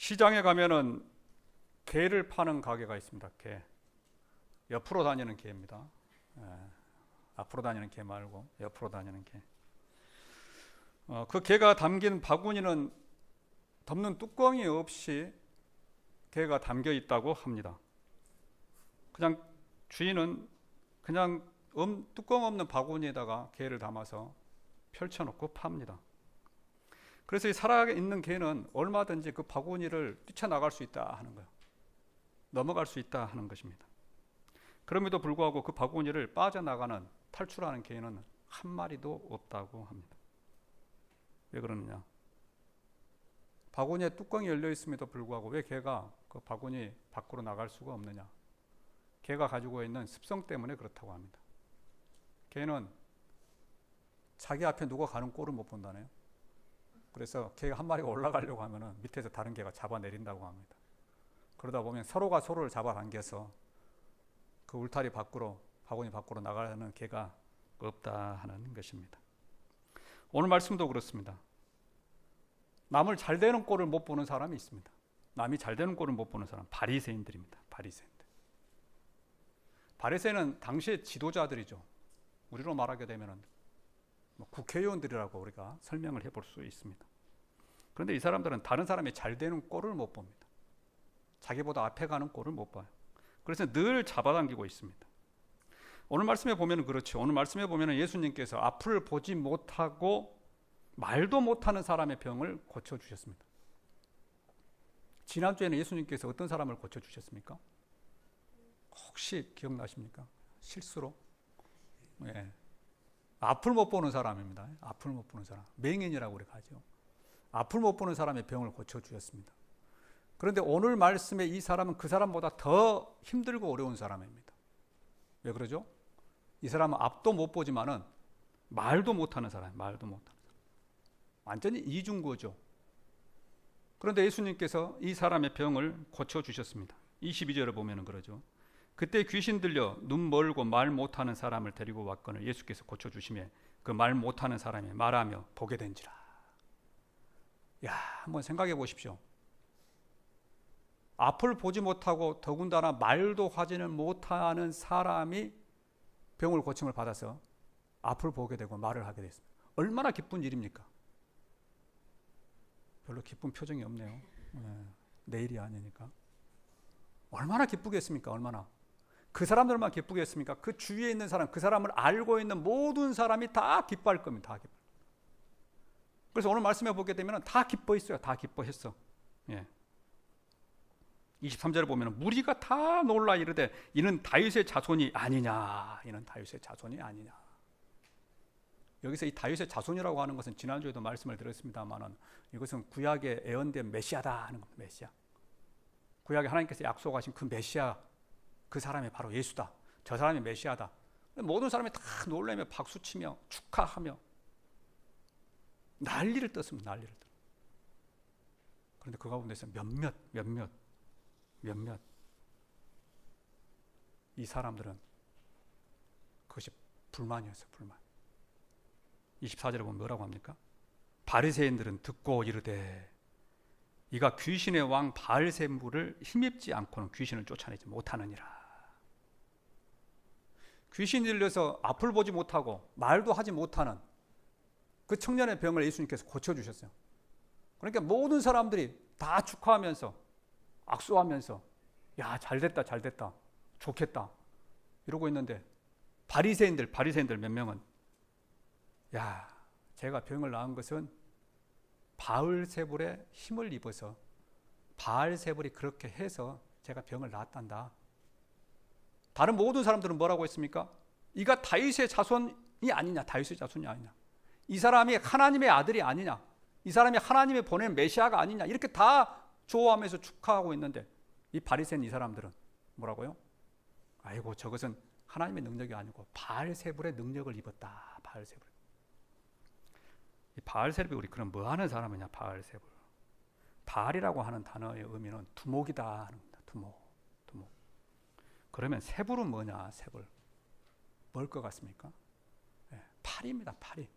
시장에 가면은 개를 파는 가게가 있습니다. 개. 옆으로 다니는 개입니다. 예, 앞으로 다니는 개 말고 옆으로 다니는 개. 어, 그 개가 담긴 바구니는 덮는 뚜껑이 없이 개가 담겨 있다고 합니다. 그냥 주인은 그냥 음, 뚜껑 없는 바구니에다가 개를 담아서 펼쳐놓고 팝니다. 그래서 이 살아있는 개는 얼마든지 그 바구니를 뛰쳐나갈 수 있다 하는 거예요. 넘어갈 수 있다 하는 것입니다. 그럼에도 불구하고 그 바구니를 빠져나가는 탈출하는 개는 한 마리도 없다고 합니다. 왜 그러느냐? 바구니에 뚜껑이 열려 있음에도 불구하고 왜 개가 그 바구니 밖으로 나갈 수가 없느냐? 개가 가지고 있는 습성 때문에 그렇다고 합니다. 개는 자기 앞에 누가 가는 꼴을 못 본다네요. 그래서 개가 한 마리가 올라가려고 하면은 밑에서 다른 개가 잡아내린다고 합니다. 그러다 보면 서로가 서로를 잡아당겨서 그 울타리 밖으로 바구니 밖으로 나가는 개가 없다 하는 것입니다. 오늘 말씀도 그렇습니다. 남을 잘 되는 꼴을 못 보는 사람이 있습니다. 남이 잘 되는 꼴을 못 보는 사람 바리새인들입니다. 바리새인들. 바리새인은 당시의 지도자들이죠. 우리로 말하게 되면은 뭐 국회의원들이라고 우리가 설명을 해볼 수 있습니다. 그런데 이 사람들은 다른 사람이 잘 되는 꼴을 못 봅니다. 자기보다 앞에 가는 꼴을 못 봐요. 그래서 늘 잡아당기고 있습니다. 오늘 말씀에 보면 그렇죠. 오늘 말씀에 보면 예수님께서 앞을 보지 못하고 말도 못하는 사람의 병을 고쳐 주셨습니다. 지난주에는 예수님께서 어떤 사람을 고쳐 주셨습니까? 혹시 기억나십니까? 실수로? 예. 앞을 못 보는 사람입니다. 앞을 못 보는 사람. 맹인이라고 우리가 하죠. 앞을 못 보는 사람의 병을 고쳐 주셨습니다. 그런데 오늘 말씀에 이 사람은 그 사람보다 더 힘들고 어려운 사람입니다. 왜 그러죠? 이 사람은 앞도 못 보지만은 말도 못하는 사람, 말도 못하는 사람. 완전히 이중고죠. 그런데 예수님께서 이 사람의 병을 고쳐 주셨습니다. 22절을 보면은 그러죠. 그때 귀신 들려 눈 멀고 말 못하는 사람을 데리고 왔거늘 예수께서 고쳐 주시며 그말 못하는 사람이 말하며 보게 된지라. 야, 한번 생각해 보십시오. 앞을 보지 못하고 더군다나 말도 하지는 못하는 사람이 병을 고침을 받아서 앞을 보게 되고 말을 하게 됐습니다. 얼마나 기쁜 일입니까? 별로 기쁜 표정이 없네요. 네, 내일이 아니니까. 얼마나 기쁘겠습니까? 얼마나. 그 사람들만 기쁘겠습니까? 그 주위에 있는 사람, 그 사람을 알고 있는 모든 사람이 다 기뻐할 겁니다. 다 기뻐. 그래서 오늘 말씀해 보게 되면 다 기뻐했어요. 다 기뻐했어. 예. 23절을 보면 무리가 다 놀라 이르되 이는 다윗의 자손이 아니냐. 이는 다윗의 자손이 아니냐. 여기서 이 다윗의 자손이라고 하는 것은 지난주에도 말씀을 드렸습니다만은 이것은 구약의 예언된 메시아다 하는 겁니다. 메시아. 구약에 하나님께서 약속하신 그 메시아 그 사람이 바로 예수다. 저 사람이 메시아다. 모든 사람이 다 놀라며 박수치며 축하하며 난리를 떴습니다. 난리를 떴. 그런데 그 가운데서 몇몇 몇몇 몇몇 이 사람들은 그것이 불만이었어요. 불만. 24절에 보면 뭐라고 합니까? 바리새인들은 듣고 이르되 이가 귀신의 왕 바알셈부를 힘입지 않고는 귀신을 쫓아내지 못하느니라. 귀신 들려서 앞을 보지 못하고 말도 하지 못하는 그 청년의 병을 예수님께서 고쳐 주셨어요. 그러니까 모든 사람들이 다 축하하면서 악수하면서 야, 잘 됐다. 잘 됐다. 좋겠다. 이러고 있는데 바리새인들, 바리새인들 몇 명은 야, 제가 병을 낳은 것은 바울세불의 힘을 입어서 바알세불이 그렇게 해서 제가 병을 낳았단다. 다른 모든 사람들은 뭐라고 했습니까? 이가 다윗의 자손이 아니냐? 다윗의 자손이 아니냐? 이 사람이 하나님의 아들이 아니냐? 이 사람이 하나님의 보낸 메시아가 아니냐? 이렇게 다 좋아하면서 축하하고 있는데 이 바리새인 이 사람들은 뭐라고요? 아이고 저것은 하나님의 능력이 아니고 바알세불의 능력을 입었다. 바알세불. 이 바알세불이 그럼 뭐 하는 사람이냐? 바알세불. 바알이라고 하는 단어의 의미는 두목이다. 두목. 두목. 그러면 세불은 뭐냐? 세불. 뭘 것 같습니까? 네, 파리입니다. 파리.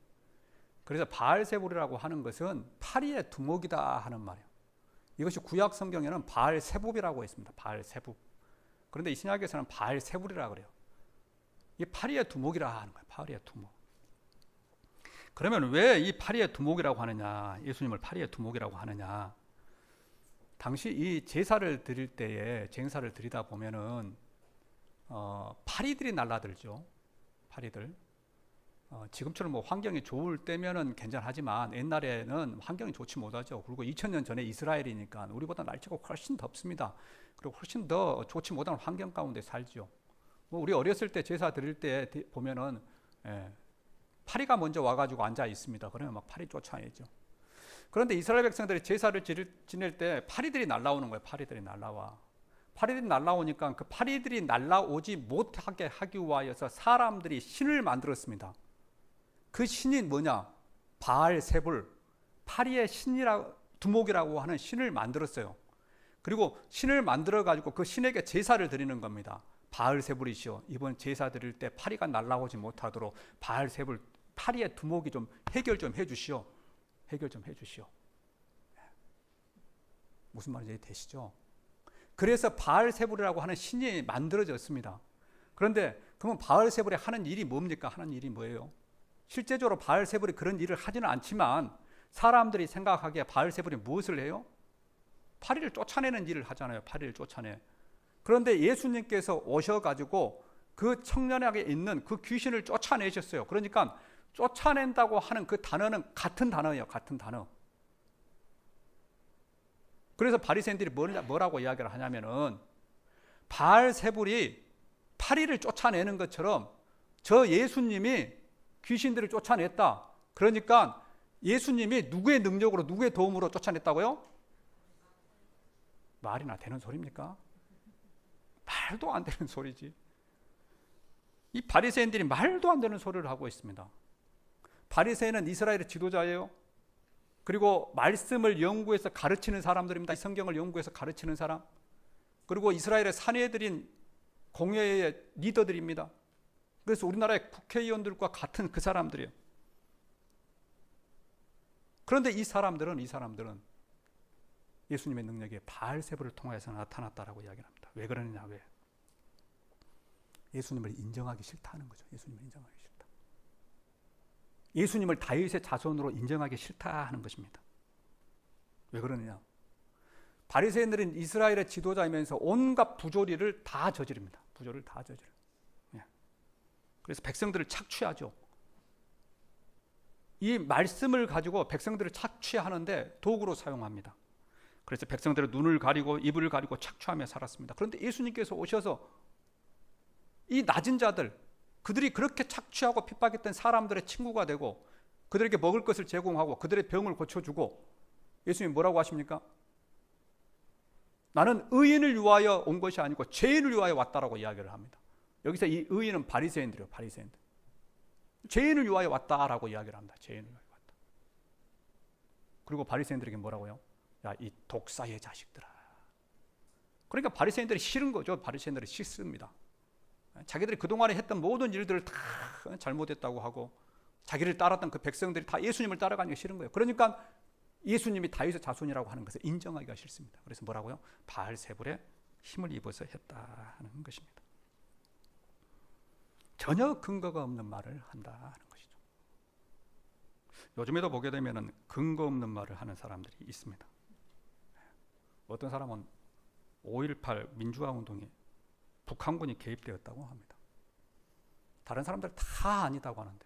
그래서 바알세불이라고 하는 것은 파리의 두목이다 하는 말이에요. 이것이 구약 성경에는 바알 세불이라고 있습니다. 바알 세불. 그런데 이 신약에서는 바알 세불이라 그래요. 이 파리의 두목이라 하는 거예요. 파리의 두목. 그러면 왜 이 파리의 두목이라고 하느냐? 예수님을 파리의 두목이라고 하느냐? 당시 이 제사를 드릴 때에 쟁사를 드리다 보면은 어, 파리들이 날라들죠. 파리들. 어, 지금처럼 뭐 환경이 좋을 때면은 괜찮하지만 옛날에는 환경이 좋지 못하죠. 그리고 2000년 전에 이스라엘이니까 우리보다 날씨가 훨씬 덥습니다. 그리고 훨씬 더 좋지 못한 환경 가운데 살죠. 뭐 우리 어렸을 때 제사 드릴 때 보면은 예, 파리가 먼저 와가지고 앉아 있습니다. 그러면 막 파리 쫓아내죠. 그런데 이스라엘 백성들이 제사를 지낼 때 파리들이 날라오는 거예요. 파리들이 날라와. 파리들이 날라오니까 그 파리들이 날라오지 못하게 하기 위하여서 사람들이 신을 만들었습니다. 그 신이 뭐냐? 바알 세불, 파리의 신이라 두목이라고 하는 신을 만들었어요. 그리고 신을 만들어 가지고 그 신에게 제사를 드리는 겁니다. 바알 세불이시여 이번 제사 드릴 때 파리가 날라오지 못하도록 바알 세불 파리의 두목이 좀 해결 좀 해주시오. 해결 좀 해주시오. 무슨 말인지 되시죠? 그래서 바알 세불이라고 하는 신이 만들어졌습니다. 그런데 그러면 바알 세불이 하는 일이 뭡니까? 하는 일이 뭐예요? 실제적으로 바알세불이 그런 일을 하지는 않지만 사람들이 생각하기에 바알세불이 무엇을 해요? 파리를 쫓아내는 일을 하잖아요. 파리를 쫓아내. 그런데 예수님께서 오셔가지고 그 청년에게 있는 그 귀신을 쫓아내셨어요. 그러니까 쫓아낸다고 하는 그 단어는 같은 단어예요. 같은 단어. 그래서 바리새인들이 뭐라고 이야기를 하냐면은 바알세불이 파리를 쫓아내는 것처럼 저 예수님이 귀신들을 쫓아냈다. 그러니까 예수님이 누구의 능력으로 누구의 도움으로 쫓아냈다고요? 말이나 되는 소리입니까? 말도 안 되는 소리지. 이 바리새인들이 말도 안 되는 소리를 하고 있습니다. 바리새인은 이스라엘의 지도자예요. 그리고 말씀을 연구해서 가르치는 사람들입니다. 성경을 연구해서 가르치는 사람. 그리고 이스라엘의 사내들인 공예의 리더들입니다. 그래서 우리나라의 국회의원들과 같은 그 사람들이에요. 그런데 이 사람들은 이 사람들은 예수님의 능력이 바알세부를 통해서 나타났다라고 이야기를 합니다. 왜 그러느냐 왜? 예수님을 인정하기 싫다는 거죠. 예수님을 인정하기 싫다. 예수님을 다윗의 자손으로 인정하기 싫다 하는 것입니다. 왜 그러느냐? 바리새인들은 이스라엘의 지도자이면서 온갖 부조리를 다 저지릅니다. 부조리를 다 저지르. 그래서 백성들을 착취하죠. 이 말씀을 가지고 백성들을 착취하는데 도구로 사용합니다. 그래서 백성들의 눈을 가리고 입을 가리고 착취하며 살았습니다. 그런데 예수님께서 오셔서 이 낮은 자들, 그들이 그렇게 착취하고 핍박했던 사람들의 친구가 되고 그들에게 먹을 것을 제공하고 그들의 병을 고쳐주고 예수님 뭐라고 하십니까? 나는 의인을 위하여 온 것이 아니고 죄인을 위하여 왔다라고 이야기를 합니다. 여기서 이 의인은 바리새인들이요, 바리새인들. 죄인을 위하여 왔다라고 이야기를 합니다. 죄인을 위하여 왔다. 그리고 바리새인들에게 뭐라고요? 야, 이 독사의 자식들아. 그러니까 바리새인들이 싫은 거죠. 바리새인들이 싫습니다. 자기들이 그동안에 했던 모든 일들을 다 잘못했다고 하고 자기를 따랐던 그 백성들이 다 예수님을 따라가는 게 싫은 거예요. 그러니까 예수님이 다윗의 자손이라고 하는 것을 인정하기가 싫습니다. 그래서 뭐라고요? 바알세불에 힘을 입어서 했다 하는 것입니다. 전혀 근거가 없는 말을 한다는 것이죠. 요즘에도 보게 되면 근거 없는 말을 하는 사람들이 있습니다. 어떤 사람은 5.18 민주화 운동에 북한군이 개입되었다고 합니다. 다른 사람들 다 아니다고 하는데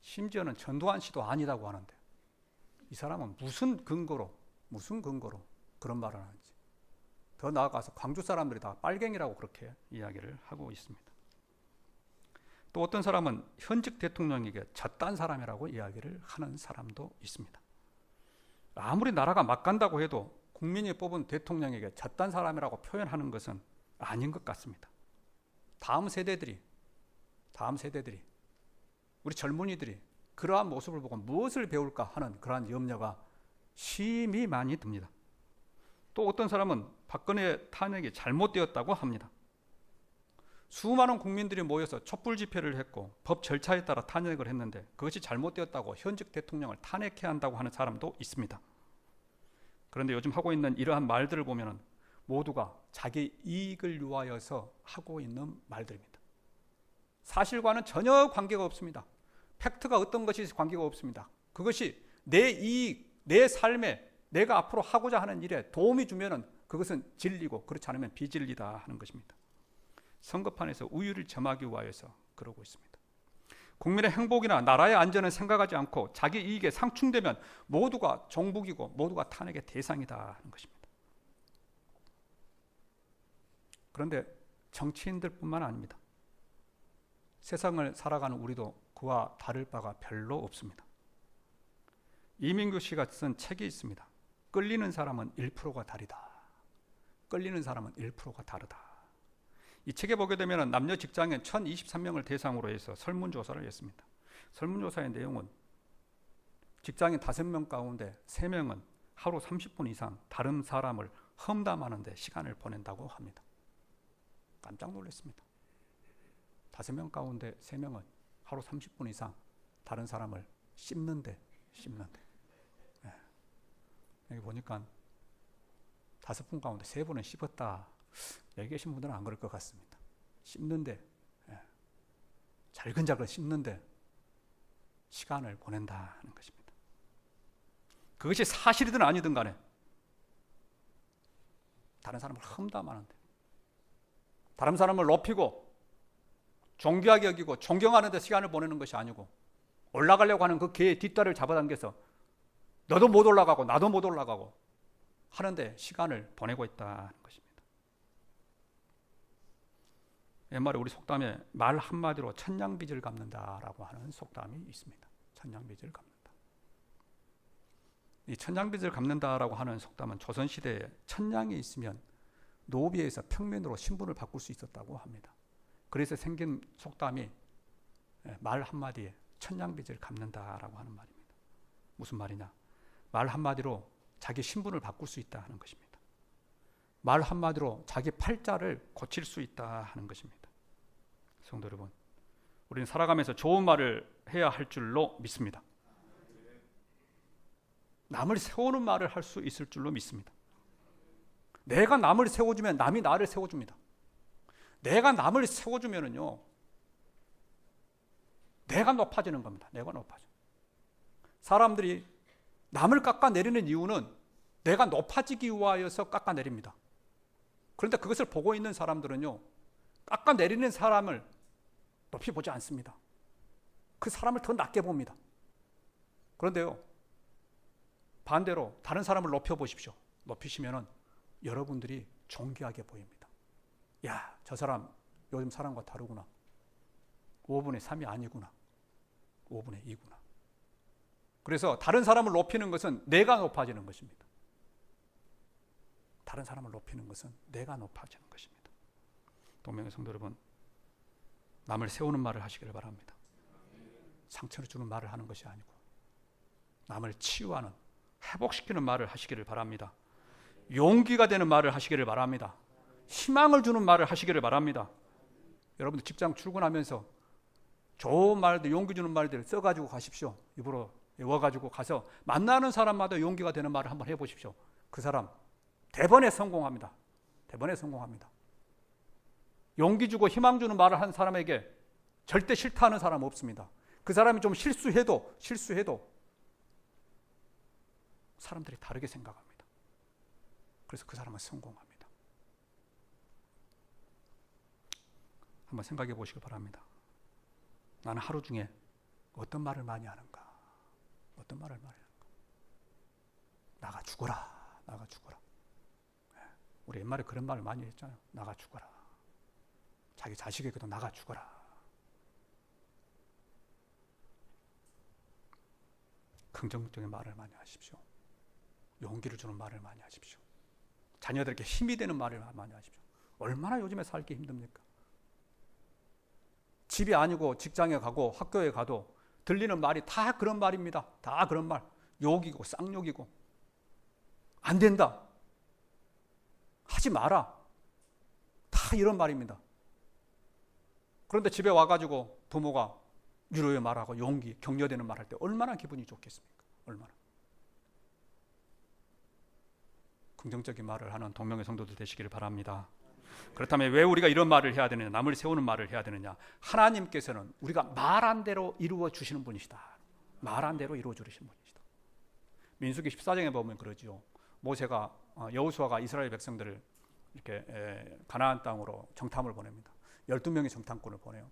심지어는 전두환 씨도 아니다고 하는데 이 사람은 무슨 근거로 무슨 근거로 그런 말을 하는지 더 나아가서 광주 사람들이 다 빨갱이라고 그렇게 이야기를 하고 있습니다. 또 어떤 사람은 현직 대통령에게 졌단 사람이라고 이야기를 하는 사람도 있습니다. 아무리 나라가 막 간다고 해도 국민이 뽑은 대통령에게 졌단 사람이라고 표현하는 것은 아닌 것 같습니다. 다음 세대들이, 다음 세대들이, 우리 젊은이들이 그러한 모습을 보고 무엇을 배울까 하는 그러한 염려가 심히 많이 듭니다. 또 어떤 사람은 박근혜 탄핵이 잘못되었다고 합니다. 수많은 국민들이 모여서 촛불 집회를 했고 법 절차에 따라 탄핵을 했는데 그것이 잘못되었다고 현직 대통령을 탄핵해야 한다고 하는 사람도 있습니다. 그런데 요즘 하고 있는 이러한 말들을 보면은 모두가 자기 이익을 위하여서 하고 있는 말들입니다. 사실과는 전혀 관계가 없습니다. 팩트가 어떤 것이 관계가 없습니다. 그것이 내 이익, 내 삶에 내가 앞으로 하고자 하는 일에 도움이 주면은 그것은 진리고 그렇지 않으면 비진리다 하는 것입니다. 선거판에서 우위를 점하기 위하여서 그러고 있습니다. 국민의 행복이나 나라의 안전은 생각하지 않고 자기 이익에 상충되면 모두가 종북이고 모두가 탄핵의 대상이다 하는 것입니다. 그런데 정치인들뿐만 아닙니다. 세상을 살아가는 우리도 그와 다를 바가 별로 없습니다. 이민규 씨가 쓴 책이 있습니다. 끌리는 사람은 1%가 다르다. 끌리는 사람은 1%가 다르다. 이 책에 보게 되면 남녀 직장인 1023명을 대상으로 해서 설문조사를 했습니다. 설문조사의 내용은 직장인 5명 가운데 3명은 하루 30분 이상 다른 사람을 험담하는 데 시간을 보낸다고 합니다. 깜짝 놀랐습니다. 5명 가운데 3명은 하루 30분 이상 다른 사람을 씹는데 씹는데 예. 여기 보니까 다섯 분 가운데 세 분은 씹었다. 여기 계신 분들은 안 그럴 것 같습니다. 씹는데 예. 잘근잘근 씹는데 시간을 보낸다 하는 것입니다. 그것이 사실이든 아니든 간에 다른 사람을 험담하는데 다른 사람을 높이고 존귀하게 여기고 존경하는 데 시간을 보내는 것이 아니고 올라가려고 하는 그 개의 뒷다리를 잡아당겨서 너도 못 올라가고 나도 못 올라가고 하는데 시간을 보내고 있다는 것입니다. 옛말에 우리 속담에 말 한마디로 천냥빚을 갚는다라고 하는 속담이 있습니다. 천냥빚을 갚는다. 이 천냥빚을 갚는다라고 하는 속담은 조선시대에 천냥이 있으면 노비에서 평면으로 신분을 바꿀 수 있었다고 합니다. 그래서 생긴 속담이 예, 말 한마디에 천냥빚을 갚는다라고 하는 말입니다. 무슨 말이냐? 말 한마디로 자기 신분을 바꿀 수 있다 하는 것입니다. 말 한마디로 자기 팔자를 고칠 수 있다 하는 것입니다. 성도 여러분, 우리는 살아가면서 좋은 말을 해야 할 줄로 믿습니다. 남을 세우는 말을 할 수 있을 줄로 믿습니다. 내가 남을 세워주면 남이 나를 세워줍니다. 내가 남을 세워주면은요, 내가 높아지는 겁니다. 내가 높아져. 사람들이 남을 깎아내리는 이유는 내가 높아지기 위하여서 깎아내립니다. 그런데 그것을 보고 있는 사람들은요, 깎아내리는 사람을 높이 보지 않습니다. 그 사람을 더 낮게 봅니다. 그런데요, 반대로 다른 사람을 높여 보십시오. 높이시면은 여러분들이 존귀하게 보입니다. 야, 저 사람 요즘 사람과 다르구나. 5분의 3이 아니구나. 5분의 2구나. 그래서 다른 사람을 높이는 것은 내가 높아지는 것입니다. 다른 사람을 높이는 것은 내가 높아지는 것입니다. 동명의 성도 여러분, 남을 세우는 말을 하시기를 바랍니다. 상처를 주는 말을 하는 것이 아니고 남을 치유하는 회복시키는 말을 하시기를 바랍니다. 용기가 되는 말을 하시기를 바랍니다. 희망을 주는 말을 하시기를 바랍니다. 여러분들 직장 출근하면서 좋은 말들, 용기 주는 말들 써가지고 가십시오. 입으로 외워가지고 가서 만나는 사람마다 용기가 되는 말을 한번 해보십시오. 그 사람 대번에 성공합니다. 대번에 성공합니다. 용기 주고 희망 주는 말을 한 사람에게 절대 싫다는 사람 없습니다. 그 사람이 좀 실수해도 실수해도 사람들이 다르게 생각합니다. 그래서 그 사람은 성공합니다. 한번 생각해 보시기 바랍니다. 나는 하루 중에 어떤 말을 많이 하는가? 어떤 말을 많이 하는가? 나가 죽어라. 나가 죽어라. 예, 우리 옛말에 그런 말을 많이 했잖아요. 나가 죽어라. 자기 자식에게도 나가 죽어라. 긍정적인 말을 많이 하십시오. 용기를 주는 말을 많이 하십시오. 자녀들에게 힘이 되는 말을 많이 하십시오. 얼마나 요즘에 살기 힘듭니까? 집이 아니고 직장에 가고 학교에 가도 들리는 말이 다 그런 말입니다. 다 그런 말. 욕이고 쌍욕이고. 안 된다. 하지 마라. 다 이런 말입니다. 그런데 집에 와가지고 부모가 위로의 말하고 용기, 격려되는 말 할 때 얼마나 기분이 좋겠습니까? 얼마나. 긍정적인 말을 하는 동명의 성도들 되시기를 바랍니다. 그렇다면 왜 우리가 이런 말을 해야 되느냐? 남을 세우는 말을 해야 되느냐? 하나님께서는 우리가 말한 대로 이루어 주시는 분이시다. 말한 대로 이루어 주시는 분이시다. 민수기 14장에 보면 그러지요. 모세가 어, 여호수아가 이스라엘 백성들을 이렇게 에, 가나안 땅으로 정탐을 보냅니다. 12명의 정탐꾼을 보내요.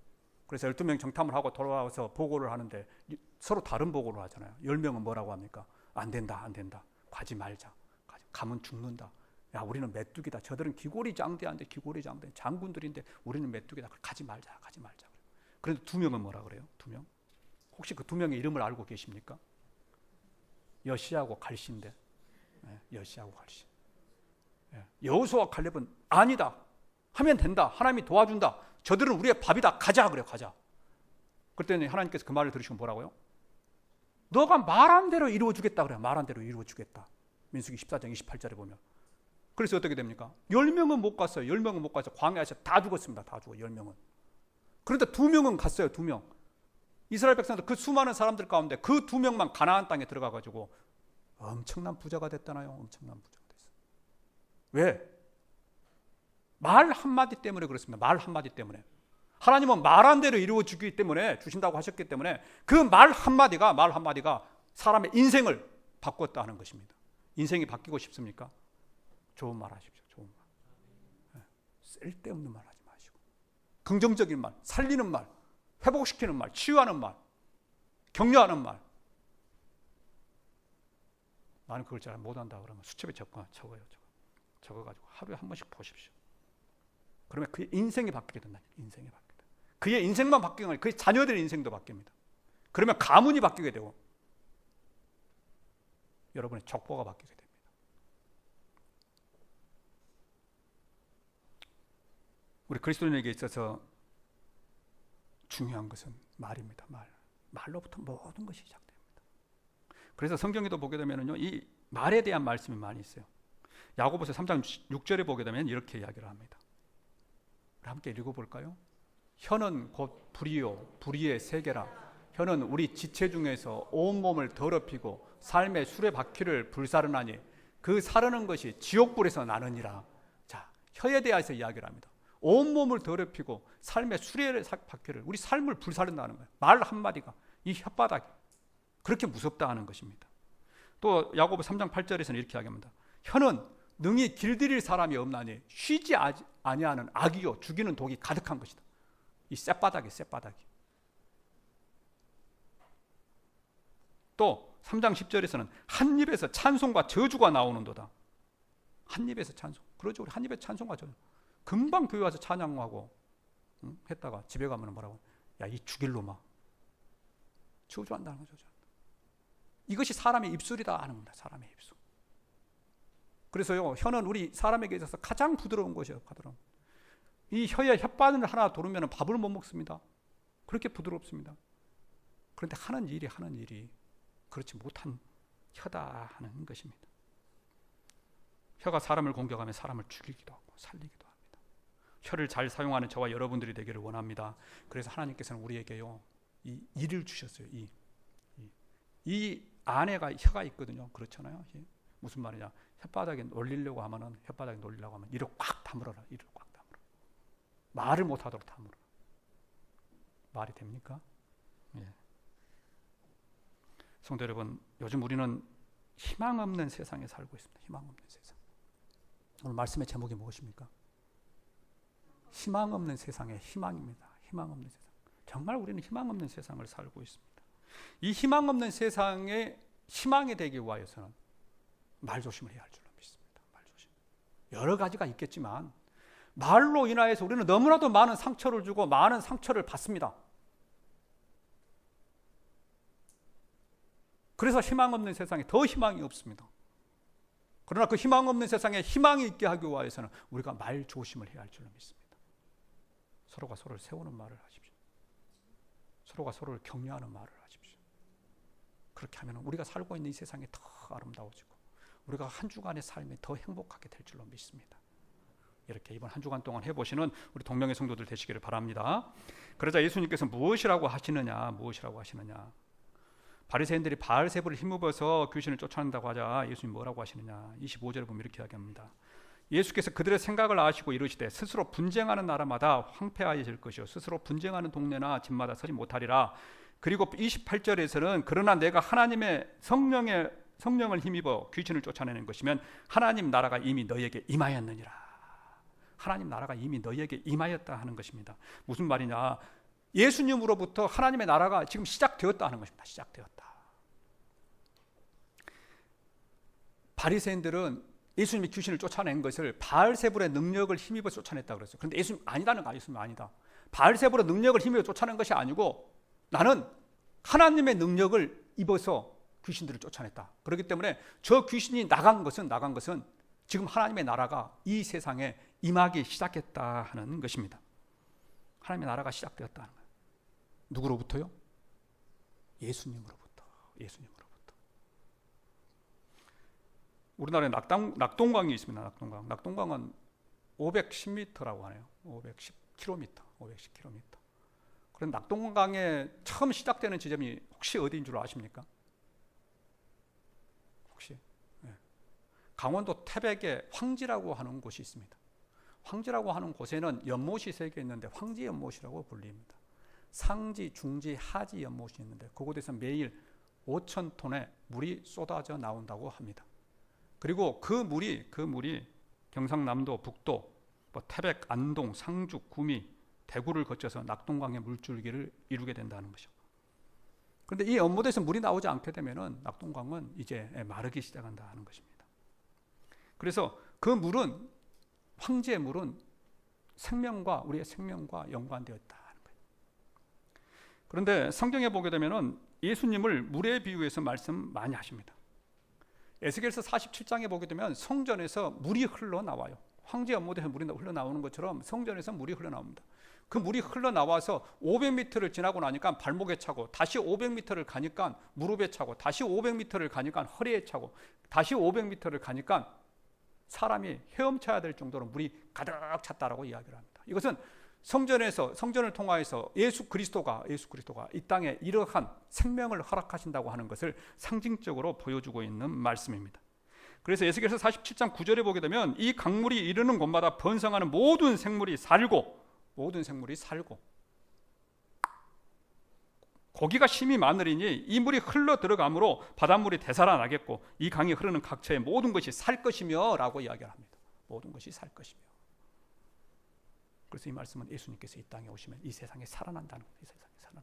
그래서 12명 정탐을 하고 돌아와서 보고를 하는데 이- 서로 다른 보고를 하잖아요. 10명은 뭐라고 합니까? 안 된다, 안 된다. 가지 말자. 가면 죽는다. 야, 우리는 메뚜기다. 저들은 기골이 장대한데 기골이 장대. 장군들인데 우리는 메뚜기다. 가지 말자, 가지 말자. 그런데 두 명은 뭐라 그래요? 두 명? 혹시 그 두 명의 이름을 알고 계십니까? 여시하고 갈시인데. 예, 여시하고 갈시. 예, 여호수아 칼렙은 아니다. 하면 된다. 하나님이 도와준다. 저들은 우리의 밥이다. 가자 그래요. 가자. 그랬더니 하나님께서 그 말을 들으시고 뭐라고요? 너가 말한 대로 이루어 주겠다 그래요. 말한 대로 이루어 주겠다. 민수기 14장 28절에 보면. 그래서 어떻게 됩니까? 10명은 못 갔어요. 10명은 못 가서 광야에서 다 죽었습니다. 다 죽어. 10명은. 그런데 두 명은 갔어요. 두 명. 이스라엘 백성들 그 수많은 사람들 가운데 그두 명만 가나안 땅에 들어가 가지고 엄청난 부자가 됐다나요? 엄청난 부자가 됐어요. 왜? 말 한마디 때문에 그렇습니다. 말 한마디 때문에. 하나님은 말한 대로 이루어 주기 때문에 주신다고 하셨기 때문에 그 말 한마디가 말 한마디가 사람의 인생을 바꿨다는 것입니다. 인생이 바뀌고 싶습니까? 좋은 말 하십시오. 좋은 말. 예. 쓸데없는 말 하지 마시고 긍정적인 말, 살리는 말, 회복시키는 말, 치유하는 말, 격려하는 말. 나는 그걸 잘 못한다 그러면 수첩에 적어 적어요. 적어. 적어가지고 하루에 한 번씩 보십시오. 그러면 그의 인생이 바뀌게 된다. 인생이 바뀌게 돼. 그의 인생만 바뀌는 게 아니라 그의 자녀들의 인생도 바뀝니다. 그러면 가문이 바뀌게 되고 여러분의 족보가 바뀌게 됩니다. 우리 그리스도인에게 있어서 중요한 것은 말입니다. 말. 말로부터 모든 것이 시작됩니다. 그래서 성경에도 보게 되면요, 이 말에 대한 말씀이 많이 있어요. 야고보서 3장 6절에 보게 되면 이렇게 이야기를 합니다. 함께 읽어 볼까요? 혀는 곧 불이요 불의의 세계라. 혀는 우리 지체 중에서 온 몸을 더럽히고 삶의 수레 바퀴를 불사르나니 그 사르는 것이 지옥불에서 나느니라. 자, 혀에 대해서 이야기를 합니다. 온 몸을 더럽히고 삶의 수레 바퀴를 우리 삶을 불사른다는 거예요. 말 한마디가 이 혓바닥이 그렇게 무섭다 하는 것입니다. 또 야고보 3장 8절에서는 이렇게 이야기합니다. 혀는 능히 길들일 사람이 없나니 쉬지 아니하는 악이요 죽이는 독이 가득한 것이다. 이 쌔바닥이 쌔바닥이. 또 3장 10절에서는 한 입에서 찬송과 저주가 나오는도다. 한 입에서 찬송. 그러죠. 우리 한 입에 찬송과 저주. 금방 교회 와서 찬양하고 응? 했다가 집에 가면 뭐라고? 야, 이 죽일 놈아. 저주한다는 거죠. 이것이 사람의 입술이다 하는 겁니다. 사람의 입술. 그래서요, 혀는 우리 사람에게 있어서 가장 부드러운 것이에요. 부드러운. 이 혀에 혓바늘 하나 도르면 밥을 못 먹습니다. 그렇게 부드럽습니다. 그런데 하는 일이 하는 일이 그렇지 못한 혀다 하는 것입니다. 혀가 사람을 공격하면 사람을 죽이기도 하고 살리기도 합니다. 혀를 잘 사용하는 저와 여러분들이 되기를 원합니다. 그래서 하나님께서는 우리에게요 이 이를 주셨어요. 이, 이, 이 안에가 혀가 있거든요. 그렇잖아요. 이. 무슨 말이냐? 혓바닥에 놀리려고 하면은 혓바닥에 놀리려고 하면 이를 꽉 다물어라. 이를 꽉 다물어. 말을 못 하도록 다물어. 말이 됩니까? 예. 성도 여러분, 요즘 우리는 희망 없는 세상에 살고 있습니다. 희망 없는 세상. 오늘 말씀의 제목이 무엇입니까? 희망 없는 세상의 희망입니다. 희망 없는 세상. 정말 우리는 희망 없는 세상을 살고 있습니다. 이 희망 없는 세상에 희망이 되기 위하여서는 말 조심을 해야 할 줄로 믿습니다. 말 조심. 여러 가지가 있겠지만 말로 인하여서 우리는 너무나도 많은 상처를 주고 많은 상처를 받습니다. 그래서 희망 없는 세상에 더 희망이 없습니다. 그러나 그 희망 없는 세상에 희망이 있게 하기 위해서는 우리가 말 조심을 해야 할 줄로 믿습니다. 서로가 서로를 세우는 말을 하십시오. 서로가 서로를 격려하는 말을 하십시오. 그렇게 하면 우리가 살고 있는 이 세상이 더 아름다워지고 우리가 한 주간의 삶이 더 행복하게 될 줄로 믿습니다. 이렇게 이번 한 주간 동안 해보시는 우리 동명의 성도들 되시기를 바랍니다. 그러자 예수님께서 무엇이라고 하시느냐, 무엇이라고 하시느냐. 바리새인들이 바알세부를 힘입어서 귀신을 쫓아낸다고 하자 예수님 뭐라고 하시느냐 25절에 보면 이렇게 이야기합니다. 예수께서 그들의 생각을 아시고 이르시되 스스로 분쟁하는 나라마다 황폐하여질 것이요 스스로 분쟁하는 동네나 집마다 서지 못하리라. 그리고 28절에서는 그러나 내가 하나님의 성령의 성령을 힘입어 귀신을 쫓아내는 것이면 하나님 나라가 이미 너희에게 임하였느니라. 하나님 나라가 이미 너희에게 임하였다 하는 것입니다. 무슨 말이냐? 예수님으로부터 하나님의 나라가 지금 시작되었다 하는 것입니다. 시작되었다. 바리새인들은 예수님이 귀신을 쫓아낸 것을 바알세불의 능력을 힘입어 쫓아냈다 그랬어요. 그런데 예수님 아니다는 거 예수님 아니다. 바알세불의 능력을 힘입어 쫓아낸 것이 아니고 나는 하나님의 능력을 입어서 귀신들을 쫓아냈다. 그렇기 때문에 저 귀신이 나간 것은 나간 것은 지금 하나님의 나라가 이 세상에 임하기 시작했다 하는 것입니다. 하나님의 나라가 시작되었다는 거예요. 누구로부터요? 예수님으로부터. 예수님으로부터. 우리나라에 낙동, 낙동강이 있습니다. 낙동강. 낙동강은 510m라고 하네요. 510km. 510km. 그런 낙동강에 처음 시작되는 지점이 혹시 어디인 줄 아십니까? 혹시? 네. 강원도 태백에 황지라고 하는 곳이 있습니다. 황지라고 하는 곳에는 연못이 세 개 있는데 황지 연못이라고 불립니다. 상지, 중지, 하지 연못이 있는데 그곳에서 매일 5천 톤의 물이 쏟아져 나온다고 합니다. 그리고 그 물이 그 물이 경상남도, 북도, 뭐 태백, 안동, 상주, 구미, 대구를 거쳐서 낙동강의 물줄기를 이루게 된다는 것이죠. 그런데 이 연못에서 물이 나오지 않게 되면은 낙동강은 이제 마르기 시작한다 하는 것입니다. 그래서 그 물은 황제의 물은 생명과 우리의 생명과 연관되었다. 그런데 성경에 보게 되면은 예수님을 물에 비유해서 말씀 많이 하십니다. 에스겔서 47장에 보게 되면 성전에서 물이 흘러 나와요. 황제 연못에서 물이 흘러 나오는 것처럼 성전에서 물이 흘러 나옵니다. 그 물이 흘러 나와서 500m를 지나고 나니까 발목에 차고 다시 500m를 가니까 무릎에 차고 다시 500m를 가니까 허리에 차고 다시 500m를 가니까 사람이 헤엄쳐야 될 정도로 물이 가득 찼다라고 이야기를 합니다. 이것은 성전에서 성전을 통하여서 예수 그리스도가 예수 그리스도가 이 땅에 이러한 생명을 허락하신다고 하는 것을 상징적으로 보여주고 있는 말씀입니다. 그래서 에스겔서 47장 9절에 보게 되면 이 강물이 이르는 곳마다 번성하는 모든 생물이 살고 모든 생물이 살고 고기가 심이 많으리니 이 물이 흘러 들어가므로 바닷물이 되살아나겠고 이 강이 흐르는 각처의 모든 것이 살 것이며라고 이야기를 합니다. 모든 것이 살 것이며. 그래서 이 말씀은 예수님께서 이 땅에 오시면 이 세상에 살아난다는 이 세상에 살아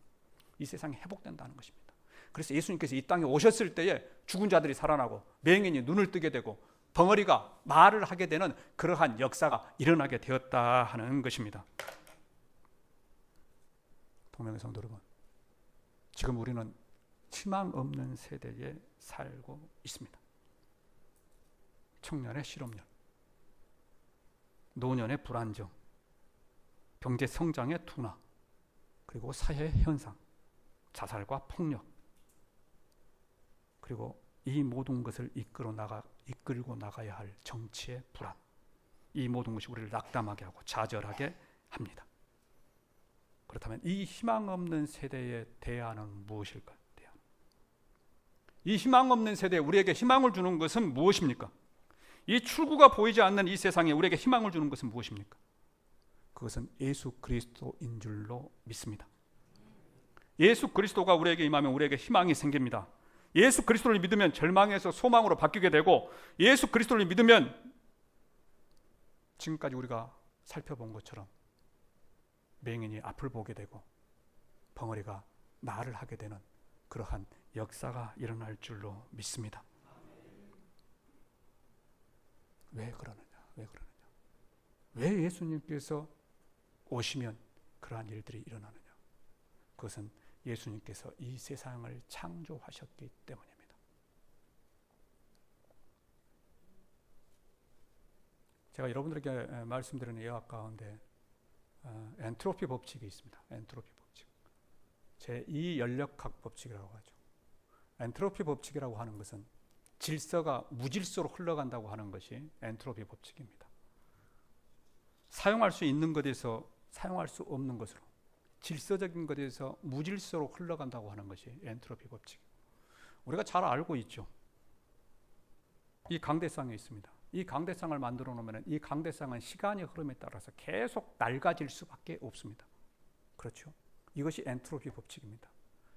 이 세상에 회복된다는 것입니다. 그래서 예수님께서 이 땅에 오셨을 때에 죽은 자들이 살아나고 맹인이 눈을 뜨게 되고 벙어리가 말을 하게 되는 그러한 역사가 일어나게 되었다 하는 것입니다. 동명의 성도 여러분, 지금 우리는 희망 없는 세대에 살고 있습니다. 청년의 실업률, 노년의 불안정, 경제 성장의 둔화, 그리고 사회 현상, 자살과 폭력, 그리고 이 모든 것을 이끌어 나가 이끌고 나가야 할 정치의 불안, 이 모든 것이 우리를 낙담하게 하고 좌절하게 합니다. 그렇다면 이 희망 없는 세대의 대안은 무엇일까? 대안. 이 희망 없는 세대에 우리에게 희망을 주는 것은 무엇입니까? 이 출구가 보이지 않는 이 세상에 우리에게 희망을 주는 것은 무엇입니까? 그것은 예수 그리스도인 줄로 믿습니다. 예수 그리스도가 우리에게 임하면 우리에게 희망이 생깁니다. 예수 그리스도를 믿으면 절망에서 소망으로 바뀌게 되고 예수 그리스도를 믿으면 지금까지 우리가 살펴본 것처럼 맹인이 앞을 보게 되고 벙어리가 말을 하게 되는 그러한 역사가 일어날 줄로 믿습니다. 왜 그러느냐? 왜 그러느냐? 왜 예수님께서 오시면 그러한 일들이 일어나느냐? 그것은 예수님께서 이 세상을 창조하셨기 때문입니다. 제가 여러분들에게 말씀드리는 예학 가운데 어, 엔트로피 법칙이 있습니다. 엔트로피 법칙. 제2 연력학 법칙이라고 하죠. 엔트로피 법칙이라고 하는 것은 질서가 무질서로 흘러간다고 하는 것이 엔트로피 법칙입니다. 사용할 수 있는 것에서 사용할 수 없는 것으로 질서적인 것에서 무질서로 흘러간다고 하는 것이 엔트로피 법칙. 우리가 잘 알고 있죠. 이 강대상에 있습니다. 이 강대상을 만들어 놓으면 이 강대상은 시간의 흐름에 따라서 계속 낡아질 수밖에 없습니다. 그렇죠? 이것이 엔트로피 법칙입니다.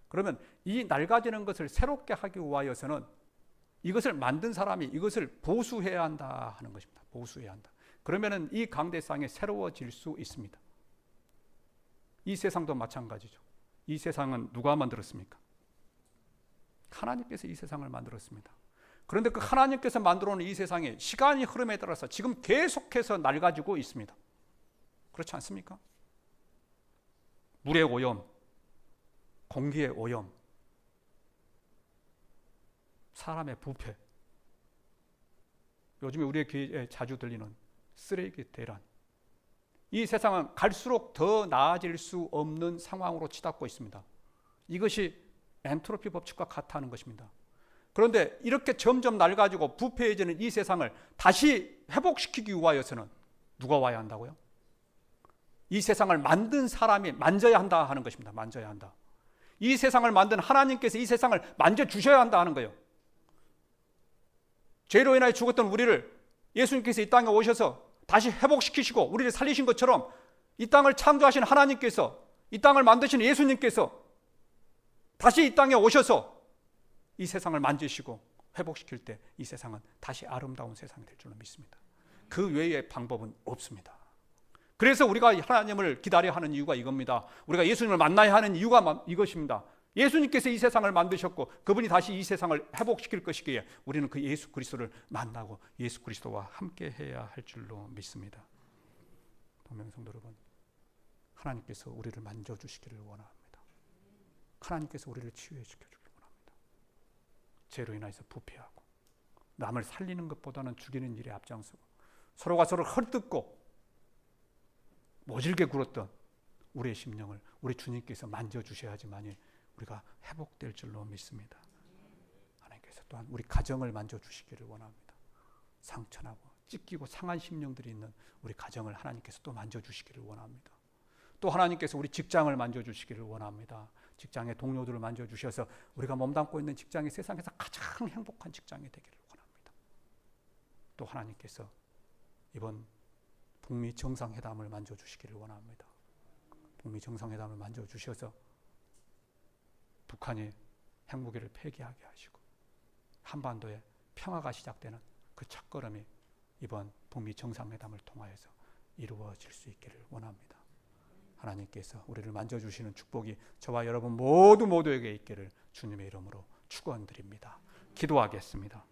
그러면 이 낡아지는 것을 새롭게 하기 위하여서는 이것을 만든 사람이 이것을 보수해야 한다 하는 것입니다. 보수해야 한다. 그러면은 이 강대상이 새로워질 수 있습니다. 이 세상도 마찬가지죠. 이 세상은 누가 만들었습니까? 하나님께서 이 세상을 만들었습니다. 그런데 그 하나님께서 만들어 놓은 이 세상에 시간이 흐름에 따라서 지금 계속해서 낡아지고 있습니다. 그렇지 않습니까? 물의 오염, 공기의 오염, 사람의 부패, 요즘에 우리의 귀에 자주 들리는 쓰레기 대란. 이 세상은 갈수록 더 나아질 수 없는 상황으로 치닫고 있습니다. 이것이 엔트로피 법칙과 같다는 것입니다. 그런데 이렇게 점점 낡아지고 부패해지는 이 세상을 다시 회복시키기 위하여서는 누가 와야 한다고요? 이 세상을 만든 사람이 만져야 한다 하는 것입니다. 만져야 한다. 이 세상을 만든 하나님께서 이 세상을 만져 주셔야 한다 하는 거예요. 죄로 인하여 죽었던 우리를 예수님께서 이 땅에 오셔서 다시 회복시키시고 우리를 살리신 것처럼 이 땅을 창조하신 하나님께서 이 땅을 만드신 예수님께서 다시 이 땅에 오셔서 이 세상을 만지시고 회복시킬 때 이 세상은 다시 아름다운 세상이 될 줄로 믿습니다. 그 외의 방법은 없습니다. 그래서 우리가 하나님을 기다려야 하는 이유가 이겁니다. 우리가 예수님을 만나야 하는 이유가 이것입니다. 예수님께서 이 세상을 만드셨고 그분이 다시 이 세상을 회복시킬 것이기에 우리는 그 예수 그리스도를 만나고 예수 그리스도와 함께 해야 할 줄로 믿습니다. 동명성도 여러분, 하나님께서 우리를 만져 주시기를 원합니다. 하나님께서 우리를 치유해 주길 원합니다. 죄로 인해서 부패하고 남을 살리는 것보다는 죽이는 일에 앞장서고 서로가 서로 헐뜯고 모질게 굴었던 우리의 심령을 우리 주님께서 만져 주셔야지만이 우리가 회복될 줄로 믿습니다. 하나님께서 또한 우리 가정을 만져 주시기를 원합니다. 상처나고 찢기고 상한 심령들이 있는 우리 가정을 하나님께서 또 만져 주시기를 원합니다. 또 하나님께서 우리 직장을 만져 주시기를 원합니다. 직장의 동료들을 만져 주셔서 우리가 몸담고 있는 직장이 세상에서 가장 행복한 직장이 되기를 원합니다. 또 하나님께서 이번 북미 정상회담을 만져 주시기를 원합니다. 북미 정상회담을 만져 주셔서 북한이 핵무기를 폐기하게 하시고 한반도에 평화가 시작되는 그 첫걸음이 이번 북미 정상회담을 통하여서 이루어질 수 있기를 원합니다. 하나님께서 우리를 만져주시는 축복이 저와 여러분 모두 모두에게 있기를 주님의 이름으로 축원드립니다. 기도하겠습니다.